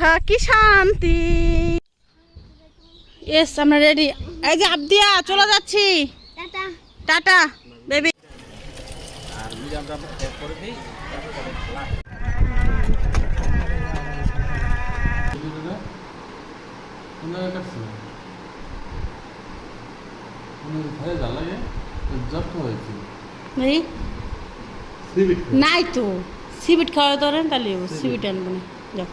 হা কি শান্তি। ইয়েস আমরা রেডি এই যে আবদিয়া চলে যাচ্ছি। টাটা। টাটা বেবি নাই তো সিবিট খাওয়া ধরেন তাহলে সিবিট আনব না। যাও।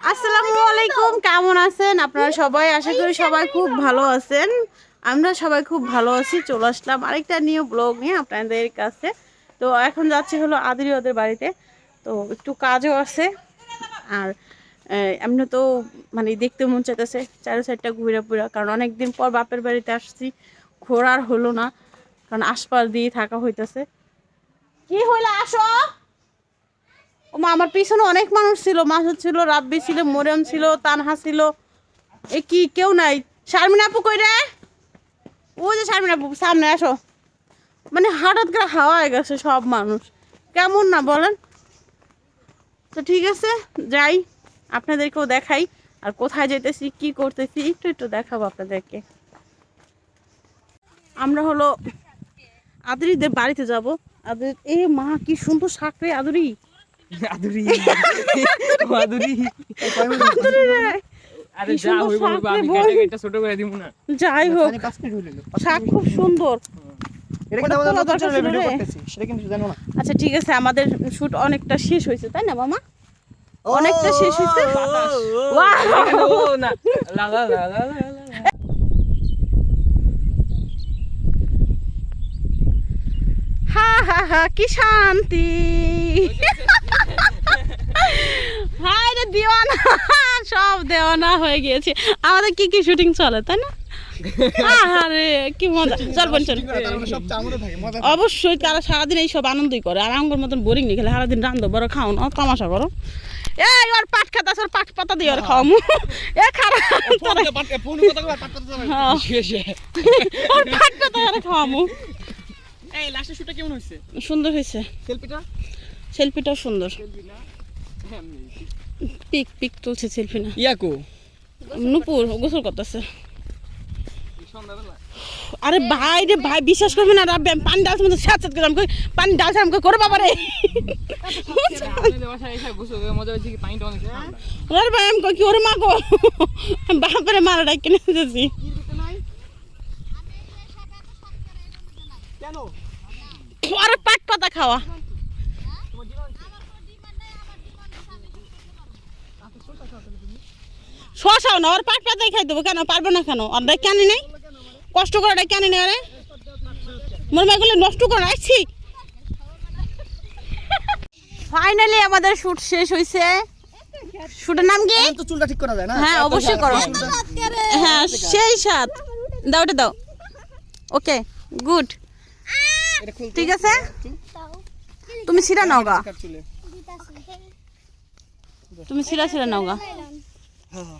আসসালামু আলাইকুম, কেমন আছেন? আপনারা সবাই? আশা করি সবাই খুব ভালো আছেন। আমরা সবাই খুব ভালো আছি, চলে আসলাম আরেকটা নিউ ব্লগ নিয়ে আপনাদের কাছে। তো এখন যাচ্ছি হলো আদরি ওদের বাড়িতে। তো একটু কাজও আছে। আর এমনি তো মানে দেখতে মন চাইতেছে চারো সাইডটা ঘুরে পুরা কারণ অনেকদিন পর বাপের বাড়িতে আসছি, ঘোরার হলো না। কারণ আশপাশ দিয়ে থাকা হইতেছে। কি হইল? আসো। আমার পিছনে অনেক মানুষ ছিল, মাসুদ ছিল, রাব্বি ছিল, মরিয়ম ছিল, তানহা ছিল। এ কি, কেউ নাই। শারমিন আপু কই রে? ওই যে শারমিন আপু, সামনে আসো। মানে হঠাৎ করে হাওয়া হয়ে গেছে সব মানুষ। কেমন না বলেন? তো ঠিক আছে, যাই, আপনাদেরকেও দেখাই। আর কোথায় যেতেছি, কি করতেছি, একটু একটু দেখাবো আপনাদেরকে। আমরা হলো আদরিদের বাড়িতে যাব। আদরি এ মা, কি সুন্দর শাক রে আদরি। আদুরি আদুরি আরে যা হইব হইব, শাক রে আমি কেটে কেটে ছোট করে দিব না। যাই হোক শাক খুব সুন্দর। এটা কিন্তু আমাদের ওটা নতুন তোলা চ্যানেলে দরকার ভিডিও ছিল রে। করতেছি সেটা কিন্তু জানো না। আচ্ছা ঠিক আছে আমাদের শুট অনেকটা শেষ হয়েছে তাই না মামা? অনেকটা শেষ হয়েছে। হা কি শান্তি। হাই রে দিওয়ানা সব দেওয়ানা হয়ে গিয়েছে। আমাদের কি কি শুটিং চলে তাই না? আরে কি মজা। চল বোন চল। সব চামড়ে থাকে মজা অবশ্যই তারা সারাদিন এই সব আনন্দই করে আর আমার মতন বোরিং নেই খেলে সারাদিন রান্ধো বড় খাও না তামাশা করো। এই ওর পাট খাতা ওর পাট পাতা দিয়ে ওর খাওয়ামু। এ খারাপ হ্যাঁ, ওর পাট পাতা ওর খাওয়ামু। এই লাস্টের শুটটা কেমন হইছে সুন্দর হয়েছে। সেলফিটা সেলফিটাও সুন্দর। পিক পিক তুলছে সেলফি না। ইয়াকো? নুপুর গোসল করতেছে। আরে ভাই রে ভাই বিশ্বাস করবে না রাব্বে আমি পানি ডালছে মধ্যে স্যাঁত স্যাঁত করে আমি কই, পানি ডালছে আমি কই, করে বাবা রে হয়েছে আরে ভাই আমি কি ওরে মা গো? বাপরে মারা ডাক কিনে দিয়েছি কেন? আরে পাট পাতা খাওয়া। শশাও না ওর পাট পাতাই খাই দেবো। কেন পারব না কেন? আর ডাক কেন নেই? কষ্ট করে ডাক কেন নেই আরে? মোর মেয়েগুলো নষ্ট করে রাখছি। ফাইনালি আমাদের শুট শেষ হয়েছে শুটের নাম কি? তো চুলটা ঠিক করা যায় না? হ্যাঁ অবশ্যই করো। হ্যাঁ সেই সাত দাও ওটা দাও। ওকে গুড ঠিক আছে? তুমি সিরা নাও গা। তুমি সিরা সিরা নাও গা। হ্যাঁ।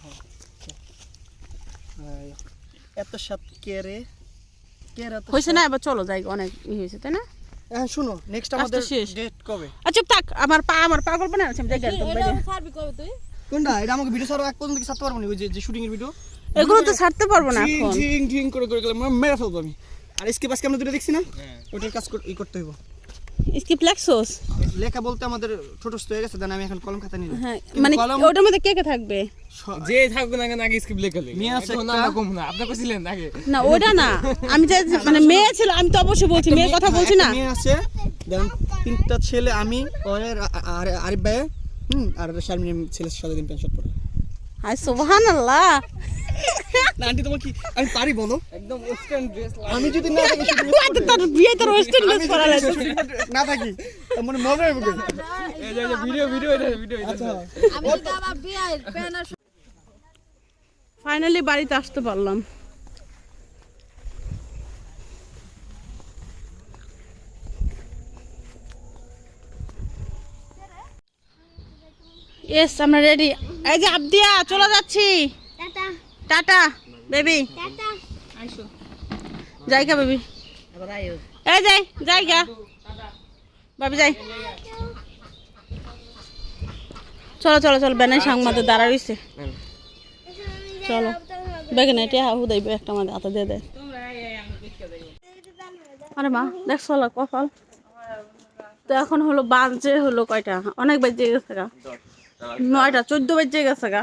এত সাত কে রে? কে রে হয়েছে না? এবার চলো যাই অনেক ই হয়েছে তাই না? হ্যাঁ শুনো নেক্সট আমাদের শেষ। ডেট কবে? আচ্ছা চুপ থাক আমার পা আমার পা করব না? আমি জায়গা একদম বাইরে। কোনটা? এটা আমাকে ভিডিও ছাড়া এক পর্যন্ত কি ছাড়তে পারব না ওই যে শুটিং এর ভিডিও এগুলো তো ছাড়তে পারব না এখন। ঢিং ঢিং করে করে গেলে মেরে ফেলব আমি। আর স্কিপ আজকে আমরা দুটো দেখছি না? ওটার কাজ ই করতে হইব। স্কিপ লেখছোস? লেখা বলতে আমাদের ছোট হয়ে গেছে দেন আমি এখন কলম খাতা নিলাম হ্যাঁ মানে ওটার মধ্যে কে কে থাকবে? যে থাকবে না কেন আগে স্কিপ লিখে লে মেয়ে আছে একটা। কম না। আপনি কইছিলেন আগে। না ওটা না। আমি যে মানে মেয়ে ছিল আমি তো অবশ্যই বলছি মেয়ের কথা বলছি না। মেয়ে আছে দেন তিনটা ছেলে আমি ওরে আর আরিফ ভাই হুম আর শারমিন ছেলে সাথে দিন প্যান্ট শার্ট সুবহান আল্লাহ আন্টি তোমার কি আমি পারি বলো। একদম ওয়েস্টার্ন ড্রেস আমি যদি না থাকি তোর বিয়ে তোর ওয়েস্টার্ন ড্রেস পরা লাগে না থাকি মানে মজা হবে এই যে ভিডিও ভিডিও এটা ভিডিও আচ্ছা। ফাইনালি বাড়িতে আসতে পারলাম। ইয়েস আমরা রেডি এই যে আবদিয়া চলে যাচ্ছি। টাটা। Tata baby tata. জায়গা বেবি এই যাই জায়গা। বাবি যাই। চলো চলো চলো বেনাই সাং মাতে দাঁড়া রইছে। চলো। বেগে না এটা হাহু দেবে একটা আমাদের হাতে দিয়ে দেয় আরে মা দেখ চলো কপাল। তো এখন হলো বাজে হলো কয়টা? অনেক বাজে গেছে গা। নয়টা চোদ্দ বাজে গেছে গা।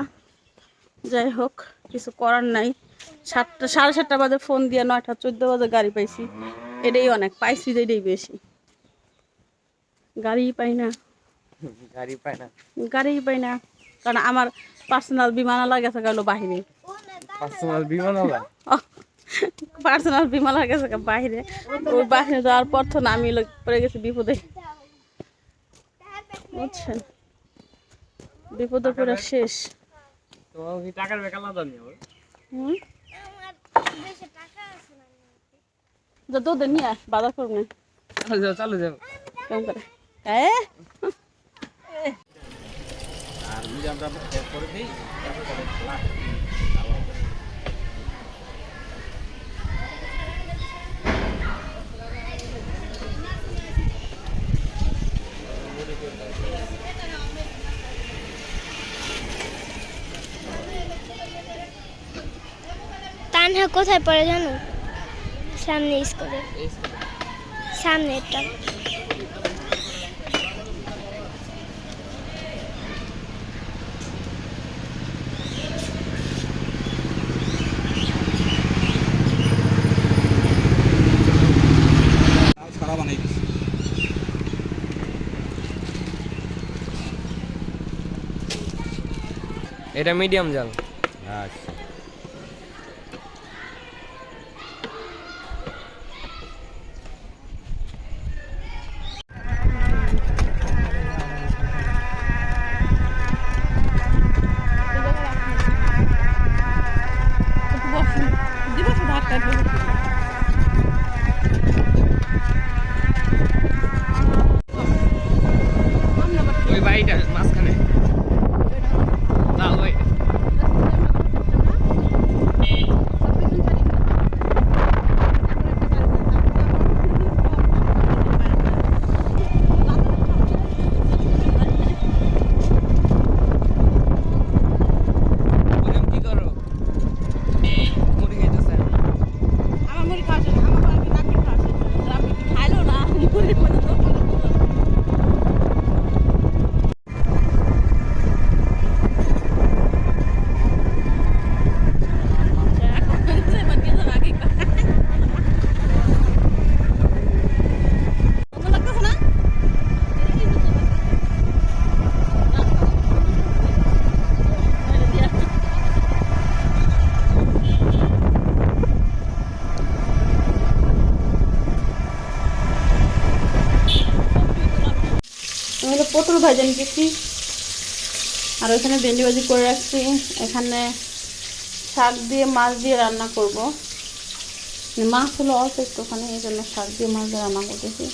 যাই হোক কিছু করার নাই। সাতটা সাড়ে সাতটা বাজে ফোন দিয়ে নয়টা চোদ্দ বাজে গাড়ি পাইছি। এটাই অনেক পাইছি এটাই বেশি। গাড়ি পাই না। গাড়ি পায় না। গাড়ি পাই না। কারণ আমার পার্সোনাল বিমানালা গেছে গেল বাহিরে। পার্সোনাল বিমান হলা পার্সোনাল বিমালা গেছে গা বাহিরে। ওই বাহিরে যাওয়ার পর তো আমি পড়ে গেছি বিপদে। বুঝছেন? বিপদে পড়ে শেষ তোমার কি টাকার নিয়ে হবে হুম যা দুধ নিয়ে বাজার করব চালু যাও চালু যাও কেমন করে হ্যাঁ আর যদি আমরা করে দিই তানহা কোথায় পড়ে জানো? সামনে স্কুলে। সামনে একটা এটা মিডিয়াম জাল আচ্ছা দিবস ধাক্কা ওই বাড়িটা মাঝখানে না ওই বললাম কি করো মুড়ি খাইতেছে আমার মুড়ি খাওয়া শেষ, আমার বাড়িতে রাখি খাওয়া শেষ। রাখি কি খাইলো না মুড়ির মধ্যে তো ভালো ছিল। এখন সে বাকি আছে, বাকি খায়। ভালো লাগতেছে না? আমি তো পটল ভাজা নিতেছি আর ওখানে ভেন্ডি ভাজি করে রাখছি। এখানে শাক দিয়ে, মাছ দিয়ে রান্না করব। মাছ হলো অল্প একটু ওখানে এই জন্য শাক দিয়ে, মাছ দিয়ে রান্না করতেছি।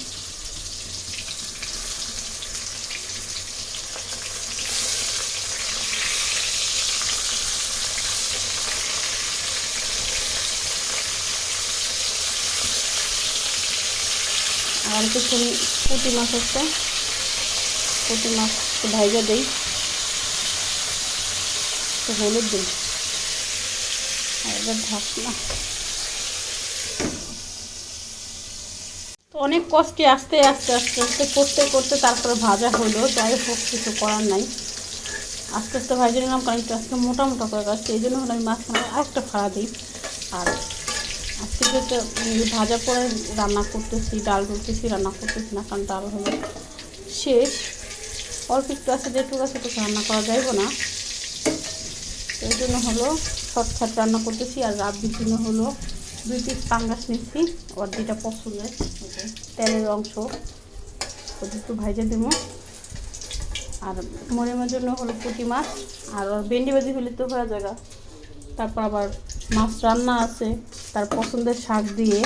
আর একটু পুঁটি মাছ আছে। পুঁটি মাছ ভাইজা দিই। একটু হলুদ দিই। এবার ঢাকনা। তো অনেক কষ্টে আস্তে আস্তে আস্তে আস্তে করতে করতে তারপরে ভাজা হলো, যাই হোক, কিছু করার নাই। আস্তে আস্তে ভাজা নিলাম, কারণ একটু আজকে মোটা মোটা করে গাছছে এই জন্য হলো আমি মাঝখানে আরেকটা ফাড়া দিই। আর আজকে যেটা ভাজা পরে রান্না করতেছি, ডাল করতেছি, রান্না করতেছি না, কারণ ডাল হলো শেষ। অল্প একটু আছে যেটুকু আছে তো রান্না করা যাইব না। এই জন্য হলো শর্টকাট রান্না করতেছি আর রাব্বির জন্য হলো দুই পিস পাঙ্গাস নিচ্ছি ওর যেটা পছন্দের। তেলের অংশ। ওটা একটু ভাইজা দেবো। আর মরিমের জন্য হলো পুঁটি মাছ আর ওর ভেন্ডি ভাজি হলে তো হয়ে জায়গা তারপর আবার মাছ রান্না আছে তার পছন্দের শাক দিয়ে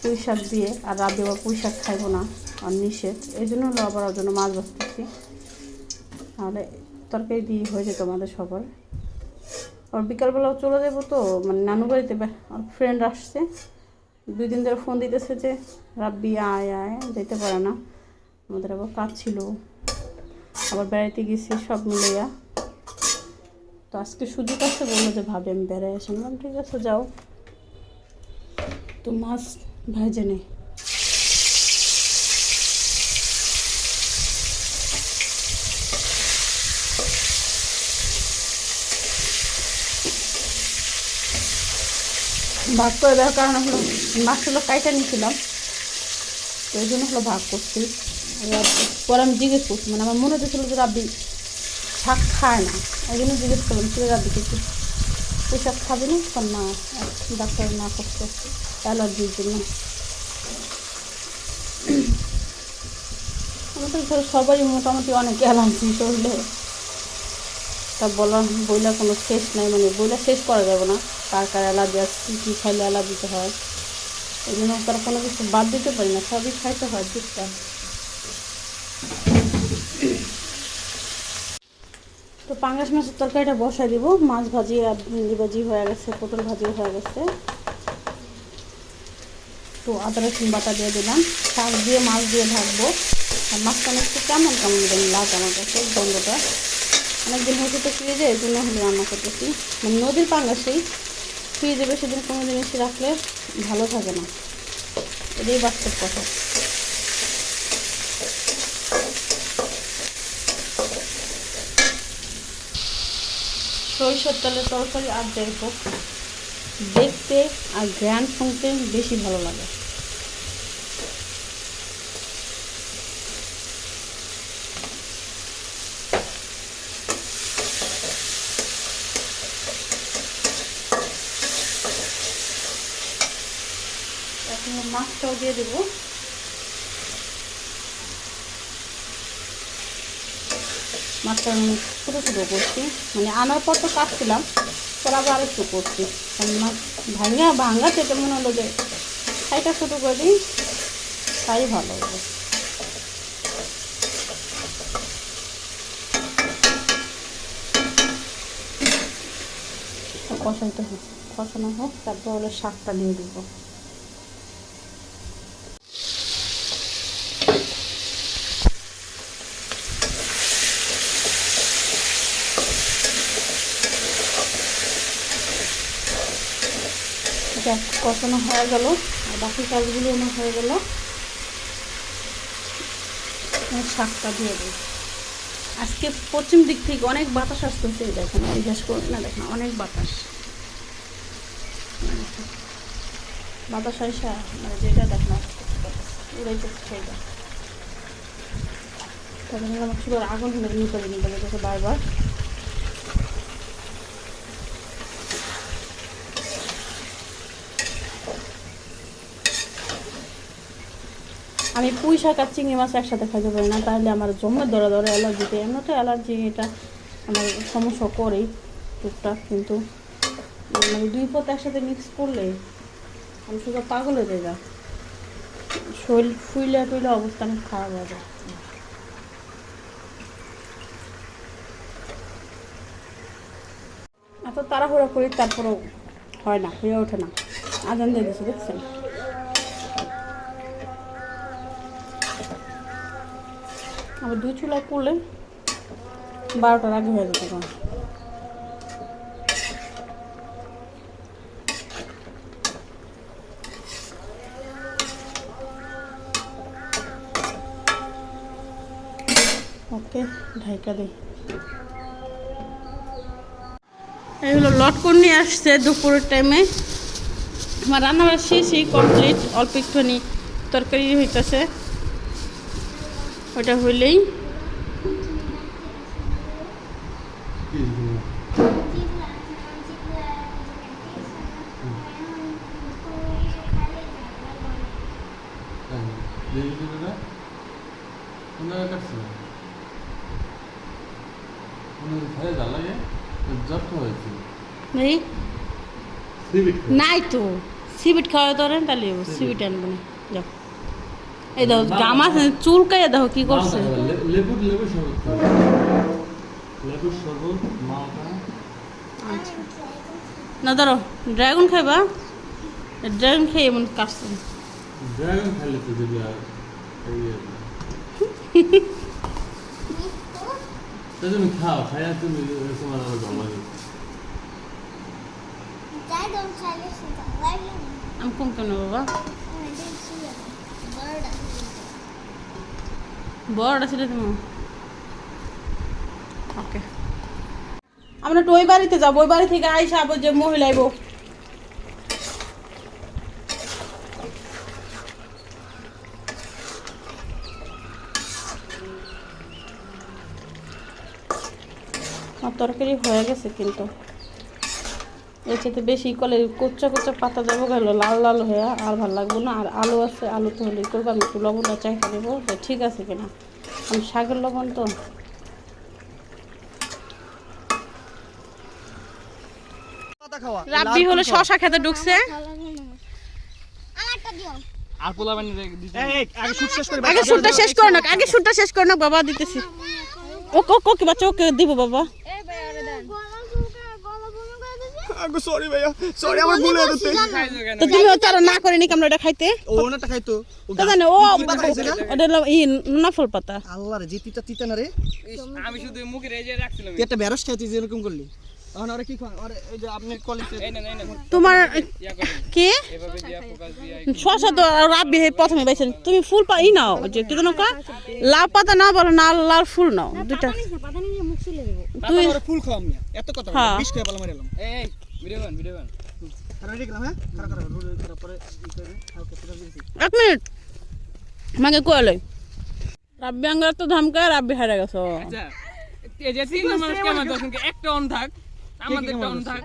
পুঁই শাক দিয়ে আর রাতে আবার পুঁই শাক খাইব না। আর নিষেধ। এই জন্য ওর জন্য মাছ বসতেছি তাহলে তরকারি দিয়ে হয়ে যেত আমাদের সবার। আর বিকালবেলাও চলে যাব তো মানে নানু বাড়িতে আর ফ্রেন্ড আসছে। দুই দিন ধরে ফোন দিতেছে যে, রাব্বি, আয় আয়, যেতে পারে না। আমাদের আবার কাজ ছিল। আবার বেড়াইতে গেছি সব মিলিয়া তো আজকে সুযোগ আছে বলল যে, ভাবে, আমি বেড়াই আসি। ঠিক আছে, যাও। তো মাছ ভেজে নেই। ভাগ করে দেওয়ার কারণ হলো মাছগুলো কাইটা নিয়েছিলাম। তো ওই জন্য হলো ভাগ করছি। পরে আমি জিজ্ঞেস করছি মানে আমার মনে হচ্ছিল যে রাব্বি শাক খায় না। ওই জন্য জিজ্ঞেস করলাম ছিল রাব্বি কিছু ওই শাক খাবে না? তো না ডাক্তার না করছে, অ্যালার্জির জন্য। আমাদের সবাই মোটামুটি অনেক অ্যালার্জি, শরীরে তা বলা বইলা কোনো শেষ নাই মানে বইলা শেষ করা যাবে না। কার কার অ্যালার্জি আছে, কী কী খাইলে অ্যালার্জিতে হয়। এই জন্য তারা কোনো কিছু বাদ দিতে পারি না, সবই খাইতে হয় দুধটা তো পাঙ্গাস মাছের তরকারিটা বসাই দিব। মাছ ভাজি আর ভেন্ডি ভাজি হয়ে গেছে, পটল ভাজি হয়ে গেছে। তো আদা, রসুন বাটা দিয়ে দিলাম। শাক দিয়ে, মাছ দিয়ে ঢাকবো আর মাছটা একটু কেমন কেমন লাগে আমার কাছে গন্ধটা। অনেকদিন হয়েছে তো ফ্রিজে এই জন্য হলে রান্না করতেছি। মানে নদীর পাঙ্গাসেই ফ্রিজে বেশি দিন কোনো জিনিসই রাখলে ভালো থাকে না। এটাই বাস্তব কথা। সরিষার তেলের তরকারি আর যাই হোক, দেখতে আর গ্র্যান্ড শুনতে বেশি ভালো লাগে। মাছটাও দিয়ে দেবো। মাছটা আমি ছোটো ছোটো করছি। মানে আনার পর তো কাটছিলাম, পর আবার আরেকটু করছি। মাছ ভাঙা ভাঙা যেটা মনে হলো যে খাইটা ছোটো করে দিই, তাই ভালো হবে কষাইতে হোক, কষানো হোক, তারপর হলো শাকটা দিয়ে দেবো। কষানো হয়ে গেল। আর বাকি কাজগুলো আমার হয়ে গেল। শাকটা দিয়ে দিই। আজকে পশ্চিম দিক থেকে অনেক বাতাস আসতেছে দেখেন জিজ্ঞেস করুন না, দেখেন, অনেক বাতাস। বাতাস আইসা মানে যেটা দেখেন উড়াই করছে সেইটা তখন আমার চুলোর আগুন নিতে বারবার। আমি পুঁই শাক আর চিংড়ি মাছ একসাথে খাইতে পারি না, তাহলে আমার জমে ধরে ধরে অ্যালার্জিতে এমনি তো অ্যালার্জি এটা আমার সমস্যা করেই টুকটাক, কিন্তু মানে দুই পথ একসাথে মিক্স করলে আমি শুধু পাগল হয়ে যা শরীর ফুইলে টুইলে অবস্থা অনেক খারাপ হয়ে যায়। এত তাড়াহুড়া করি তারপরেও হয় না, হয়ে ওঠে না। আজান দিয়ে দিচ্ছে দেখছেন? আবার দুই চুলায় করলে বারোটার আগে হয়ে যেত তখন। ওকে, ঢাইকা দিই হলো লটকন নিয়ে আসছে দুপুরের টাইমে আমার রান্নাবার শেষই কমপ্লিট অল্প একটুখানি তরকারি হইতেছে। ওটা হইলেই এই নাই তো। সিবিট খাওয়া ধরেন তাহলে সিবিট আনব না। যাও। এই দাও জামা চুলকাইয়া দেখো কি করছে। লেবুর লেবুর শরবত লেবুর শরবত মালটা। আচ্ছা না ধরো ড্রাগন খাইবা? ড্রাগন খেয়ে এমন কাটছে ড্রাগন খাইলে তো যদি আর এই তা তুমি খাও খাইয়া তুমি তোমার সেটা লাগে আমি কম কেন বাবা বড়টা ছিল তুমি। ওকে। আমরা একটু ওই বাড়িতে যাব, ওই বাড়ি থেকে আইসা আবার যে মহিলা আইবো। তরকারি হয়ে গেছে কিন্তু। এর সাথে বেশি কলে কোচ্চা কোচ্চা পাতা যাব গেল লাল লাল হয়ে আর ভালো লাগবো না। আর আলু আছে আলু তো হলেই করব আমি একটু লবণটা চাইতে দেবো তো ঠিক আছে কিনা? আমি শাকের লবণ তো। পাতা রাব্বি হলো শশা খেতে ঢুকছে। আগে শুট শেষ করে আগে শুটটা শেষ করো না আগে শুটটা শেষ করো না বাবা দিতেছি। ওকে ওকে বাচ্চা ওকে দিব বাবা গলা শুকা গলা বমি সরি ভাইয়া। সরি আমার ভুল হয়ে গেছে। তো তুমি তারা না করে নি আমরা এটা খাইতে? ও ওনাটা খাইতো। তো জানে ও? ওটা ই নাফল পাতা। আল্লাহ রে যে তিতা তিতা না রে? আমি শুধু মুখে রেজে রাখছিলাম। একটা বেরস খাইছিস এরকম করলি। এখন ওরা কি খান ওরা এই যে কলেজে তোমার কি? শশা তো রাব্বি হে প্রথমে তুমি ফুল পা ই নাও যে কি জানো কা লাল পাতা না বলো না লাল ফুল নাও দুইটা। পাতা নিয়ে মুখ চলে দেবো। তুই ফুল এত কথা হ্যাঁ। বিশ মারিলাম এই ভিডিও বান ভিডিও বান হ্যাঁ এক মিনিট মাকে কইলে রাব্বি আঙ্গার তো ধমকায় রাব্বি হারা গেছো। আচ্ছা যে তিনজন মানুষ কেমন দর্শন একটা অন থাক আমাদের একটা অন থাক।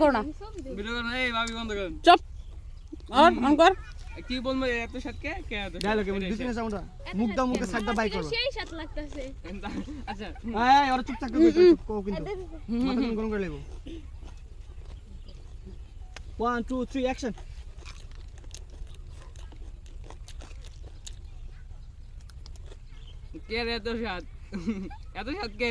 করো ভিডিও করেন এই ভাবি বন্ধ করেন। চপ। আর অন কর কি বলব এত সাথে কে ডায়লগ এমন বিজনেস আমরা মুখ দাও মুখে সাইড বাই করো। সেই সাথে লাগতেছে। আচ্ছা। এই ওরা চুপ থাকতে কো কিন্তু। মাথা গরম গরম করে লেবো 1 2 3 অ্যাকশন কে রে এত সাত এত সাত কে